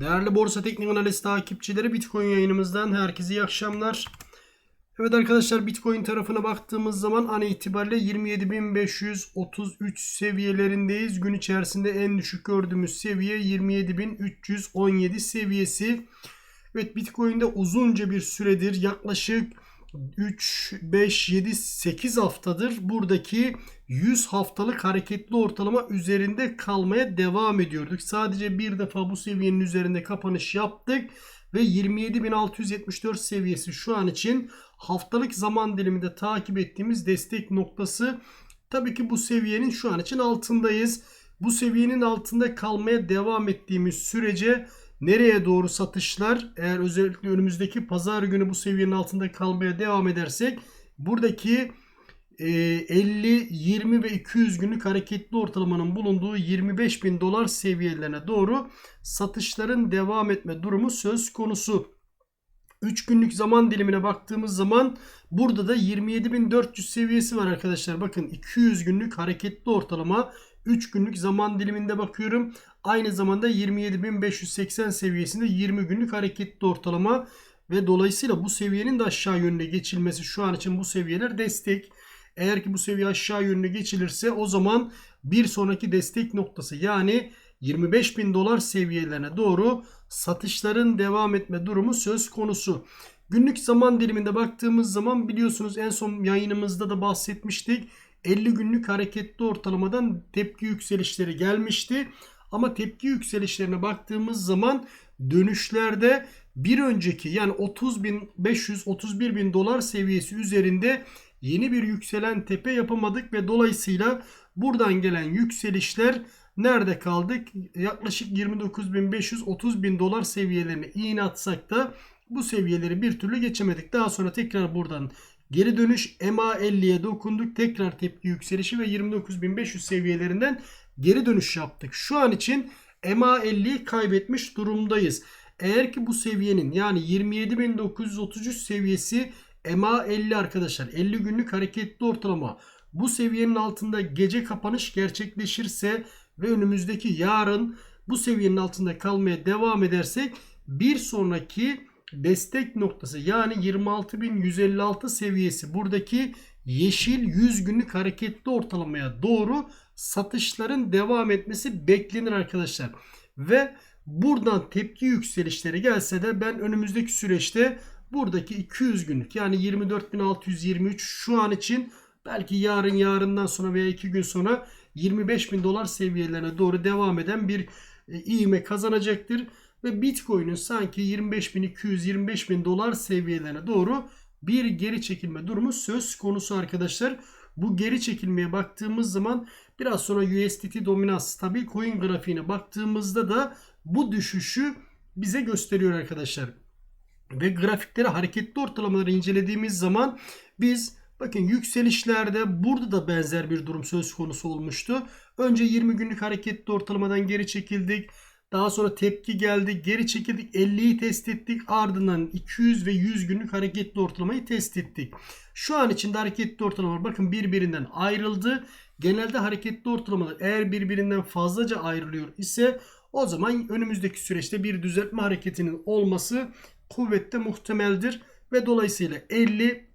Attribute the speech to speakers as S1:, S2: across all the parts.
S1: Değerli Borsa Teknik Analiz takipçileri Bitcoin yayınımızdan herkese iyi akşamlar. Evet arkadaşlar Bitcoin tarafına baktığımız zaman an itibariyle 27.533 seviyelerindeyiz. Gün içerisinde en düşük gördüğümüz seviye 27.317 seviyesi. Evet Bitcoin'de uzunca bir süredir yaklaşık 3, 5, 7, 8 haftadır buradaki 100 haftalık hareketli ortalama üzerinde kalmaya devam ediyorduk. Sadece bir defa bu seviyenin üzerinde kapanış yaptık ve 27.674 seviyesi şu an için haftalık zaman diliminde takip ettiğimiz destek noktası. Tabii ki bu seviyenin şu an için altındayız. Bu seviyenin altında kalmaya devam ettiğimiz sürece nereye doğru satışlar eğer özellikle önümüzdeki pazar günü bu seviyenin altında kalmaya devam edersek buradaki e, 50, 20 ve 200 günlük hareketli ortalamanın bulunduğu 25 bin dolar seviyelerine doğru satışların devam etme durumu söz konusu. 3 günlük zaman dilimine baktığımız zaman burada da 27.400 seviyesi var arkadaşlar. Bakın 200 günlük hareketli ortalama 3 günlük zaman diliminde bakıyorum. Aynı zamanda 27.580 seviyesinde 20 günlük hareketli ortalama ve dolayısıyla bu seviyenin de aşağı yönüne geçilmesi şu an için bu seviyeler destek. Eğer ki bu seviye aşağı yönüne geçilirse o zaman bir sonraki destek noktası yani 25 bin dolar seviyelerine doğru satışların devam etme durumu söz konusu. Günlük zaman diliminde baktığımız zaman biliyorsunuz en son yayınımızda da bahsetmiştik. 50 günlük hareketli ortalamadan tepki yükselişleri gelmişti. Ama tepki yükselişlerine baktığımız zaman dönüşlerde bir önceki yani 30 bin 500 31 bin dolar seviyesi üzerinde yeni bir yükselen tepe yapamadık ve dolayısıyla buradan gelen yükselişler nerede kaldık? Yaklaşık 29.500 bin dolar seviyelerine iğne atsak da bu seviyeleri bir türlü geçemedik. Daha sonra tekrar buradan geri dönüş MA50'ye dokunduk. Tekrar tepki yükselişi ve 29.500 seviyelerinden geri dönüş yaptık. Şu an için MA50'yi kaybetmiş durumdayız. Eğer ki bu seviyenin yani 27.933 seviyesi MA50 arkadaşlar 50 günlük hareketli ortalama bu seviyenin altında gece kapanış gerçekleşirse ve önümüzdeki yarın bu seviyenin altında kalmaya devam edersek bir sonraki destek noktası yani 26.156 seviyesi buradaki yeşil 100 günlük hareketli ortalamaya doğru satışların devam etmesi beklenir arkadaşlar. Ve buradan tepki yükselişleri gelse de ben önümüzdeki süreçte buradaki 200 günlük yani 24.623 şu an için belki yarın yarından sonra veya 2 gün sonra 25 bin dolar seviyelerine doğru devam eden bir e, ivme kazanacaktır. Ve Bitcoin'in sanki 25.200-25 bin dolar seviyelerine doğru bir geri çekilme durumu söz konusu arkadaşlar. Bu geri çekilmeye baktığımız zaman biraz sonra USDT dominans stabil coin grafiğine baktığımızda da bu düşüşü bize gösteriyor arkadaşlar. Ve grafikleri hareketli ortalamaları incelediğimiz zaman biz bakın yükselişlerde burada da benzer bir durum söz konusu olmuştu. Önce 20 günlük hareketli ortalamadan geri çekildik. Daha sonra tepki geldi. Geri çekildik. 50'yi test ettik. Ardından 200 ve 100 günlük hareketli ortalamayı test ettik. Şu an içinde hareketli ortalamalar bakın birbirinden ayrıldı. Genelde hareketli ortalamalar eğer birbirinden fazlaca ayrılıyor ise o zaman önümüzdeki süreçte bir düzeltme hareketinin olması kuvvette muhtemeldir. Ve dolayısıyla 50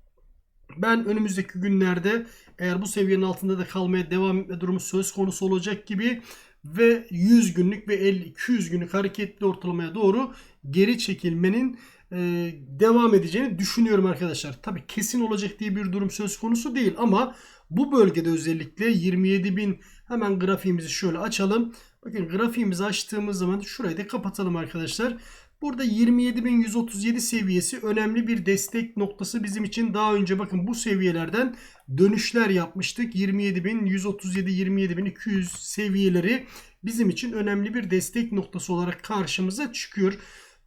S1: ben önümüzdeki günlerde eğer bu seviyenin altında da kalmaya devam etme durumu söz konusu olacak gibi ve 100 günlük ve 50 200 günlük hareketli ortalamaya doğru geri çekilmenin e, devam edeceğini düşünüyorum arkadaşlar. Tabi kesin olacak diye bir durum söz konusu değil ama bu bölgede özellikle 27 bin hemen grafiğimizi şöyle açalım. Bakın grafiğimizi açtığımız zaman şurayı da kapatalım arkadaşlar. Burada 27.137 seviyesi önemli bir destek noktası bizim için. Daha önce bakın bu seviyelerden dönüşler yapmıştık. 27.137, 27.200 seviyeleri bizim için önemli bir destek noktası olarak karşımıza çıkıyor.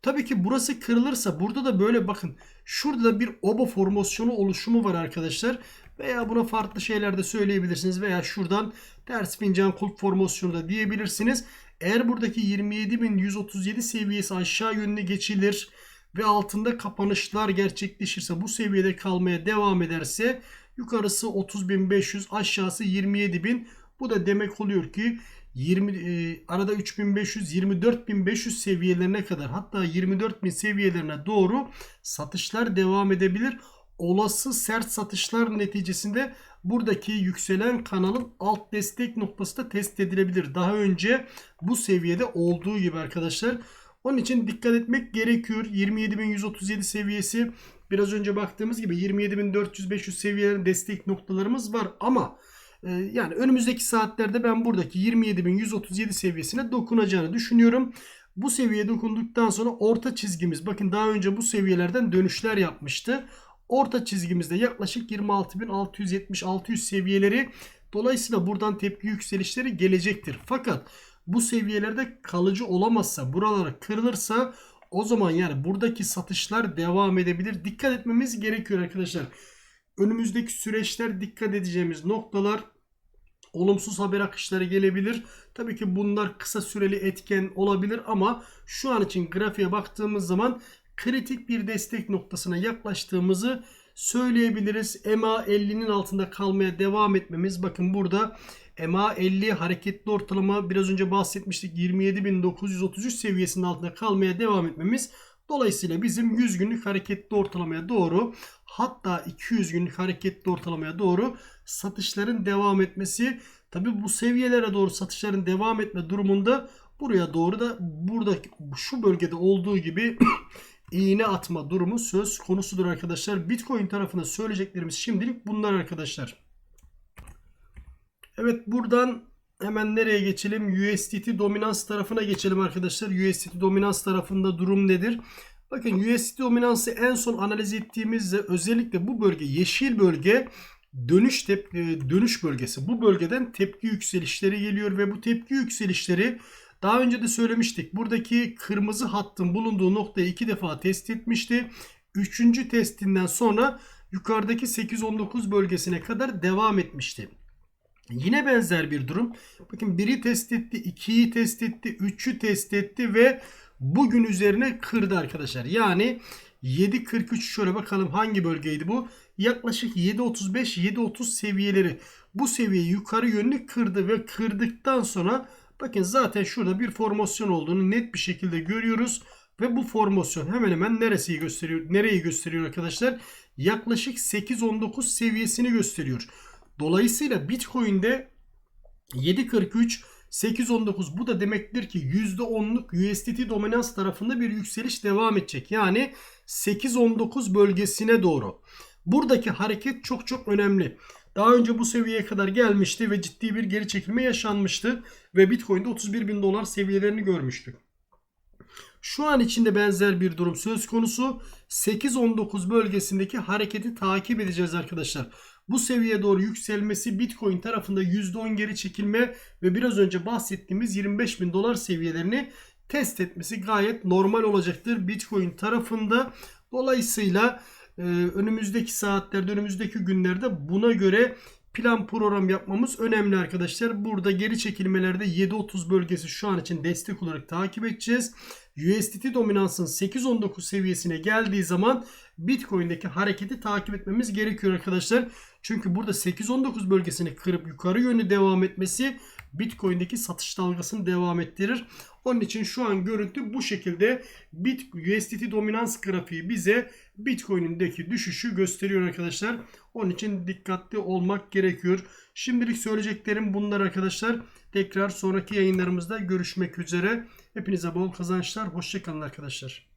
S1: Tabii ki burası kırılırsa burada da böyle bakın şurada da bir oba formasyonu oluşumu var arkadaşlar. Veya buna farklı şeyler de söyleyebilirsiniz. Veya şuradan ters fincan kulp formasyonu da diyebilirsiniz. Eğer buradaki 27.137 seviyesi aşağı yönüne geçilir ve altında kapanışlar gerçekleşirse bu seviyede kalmaya devam ederse yukarısı 30.500 aşağısı 27.000 bu da demek oluyor ki 20 e, arada 3500 24500 seviyelerine kadar hatta 24000 seviyelerine doğru satışlar devam edebilir. Olası sert satışlar neticesinde buradaki yükselen kanalın alt destek noktası da test edilebilir. Daha önce bu seviyede olduğu gibi arkadaşlar. Onun için dikkat etmek gerekiyor. 27.137 seviyesi biraz önce baktığımız gibi 27.400-500 seviyelerinde destek noktalarımız var ama e, yani önümüzdeki saatlerde ben buradaki 27.137 seviyesine dokunacağını düşünüyorum. Bu seviyeye dokunduktan sonra orta çizgimiz bakın daha önce bu seviyelerden dönüşler yapmıştı. Orta çizgimizde yaklaşık 26.670-600 seviyeleri dolayısıyla buradan tepki yükselişleri gelecektir. Fakat bu seviyelerde kalıcı olamazsa buralara kırılırsa o zaman yani buradaki satışlar devam edebilir. Dikkat etmemiz gerekiyor arkadaşlar. Önümüzdeki süreçler dikkat edeceğimiz noktalar olumsuz haber akışları gelebilir. Tabii ki bunlar kısa süreli etken olabilir ama şu an için grafiğe baktığımız zaman kritik bir destek noktasına yaklaştığımızı söyleyebiliriz. EMA 50'nin altında kalmaya devam etmemiz. Bakın burada EMA 50 hareketli ortalama biraz önce bahsetmiştik 27.933 seviyesinin altında kalmaya devam etmemiz. Dolayısıyla bizim 100 günlük hareketli ortalamaya doğru hatta 200 günlük hareketli ortalamaya doğru satışların devam etmesi. Tabi bu seviyelere doğru satışların devam etme durumunda buraya doğru da burada şu bölgede olduğu gibi iğne atma durumu söz konusudur arkadaşlar. Bitcoin tarafında söyleyeceklerimiz şimdilik bunlar arkadaşlar. Evet buradan hemen nereye geçelim? USDT dominans tarafına geçelim arkadaşlar. USDT dominans tarafında durum nedir? Bakın USDT dominansı en son analiz ettiğimizde özellikle bu bölge yeşil bölge dönüş tep dönüş bölgesi. Bu bölgeden tepki yükselişleri geliyor ve bu tepki yükselişleri daha önce de söylemiştik. Buradaki kırmızı hattın bulunduğu noktayı iki defa test etmişti. Üçüncü testinden sonra yukarıdaki 8-19 bölgesine kadar devam etmişti. Yine benzer bir durum. Bakın biri test etti, ikiyi test etti, üçü test etti ve bugün üzerine kırdı arkadaşlar. Yani 7.43 şöyle bakalım hangi bölgeydi bu? Yaklaşık 7.35-7.30 seviyeleri. Bu seviyeyi yukarı yönlü kırdı ve kırdıktan sonra bakın zaten şurada bir formasyon olduğunu net bir şekilde görüyoruz. Ve bu formasyon hemen hemen neresi gösteriyor? Nereyi gösteriyor arkadaşlar? Yaklaşık 8-19 seviyesini gösteriyor. Dolayısıyla Bitcoin'de 7.43 8.19 bu da demektir ki %10'luk USDT dominans tarafında bir yükseliş devam edecek. Yani 8.19 bölgesine doğru. Buradaki hareket çok çok önemli. Daha önce bu seviyeye kadar gelmişti ve ciddi bir geri çekilme yaşanmıştı. Ve Bitcoin'de 31 bin dolar seviyelerini görmüştük. Şu an içinde benzer bir durum söz konusu. 8-19 bölgesindeki hareketi takip edeceğiz arkadaşlar. Bu seviyeye doğru yükselmesi Bitcoin tarafında %10 geri çekilme ve biraz önce bahsettiğimiz 25 bin dolar seviyelerini test etmesi gayet normal olacaktır Bitcoin tarafında. Dolayısıyla e, önümüzdeki saatlerde, önümüzdeki günlerde buna göre plan program yapmamız önemli arkadaşlar. Burada geri çekilmelerde 7.30 bölgesi şu an için destek olarak takip edeceğiz. USDT dominansın 8.19 seviyesine geldiği zaman Bitcoin'deki hareketi takip etmemiz gerekiyor arkadaşlar. Çünkü burada 8.19 bölgesini kırıp yukarı yönlü devam etmesi Bitcoin'deki satış dalgasını devam ettirir. Onun için şu an görüntü bu şekilde Bit USDT dominans grafiği bize Bitcoin'indeki düşüşü gösteriyor arkadaşlar. Onun için dikkatli olmak gerekiyor. Şimdilik söyleyeceklerim bunlar arkadaşlar. Tekrar sonraki yayınlarımızda görüşmek üzere. Hepinize bol kazançlar. Hoşçakalın arkadaşlar.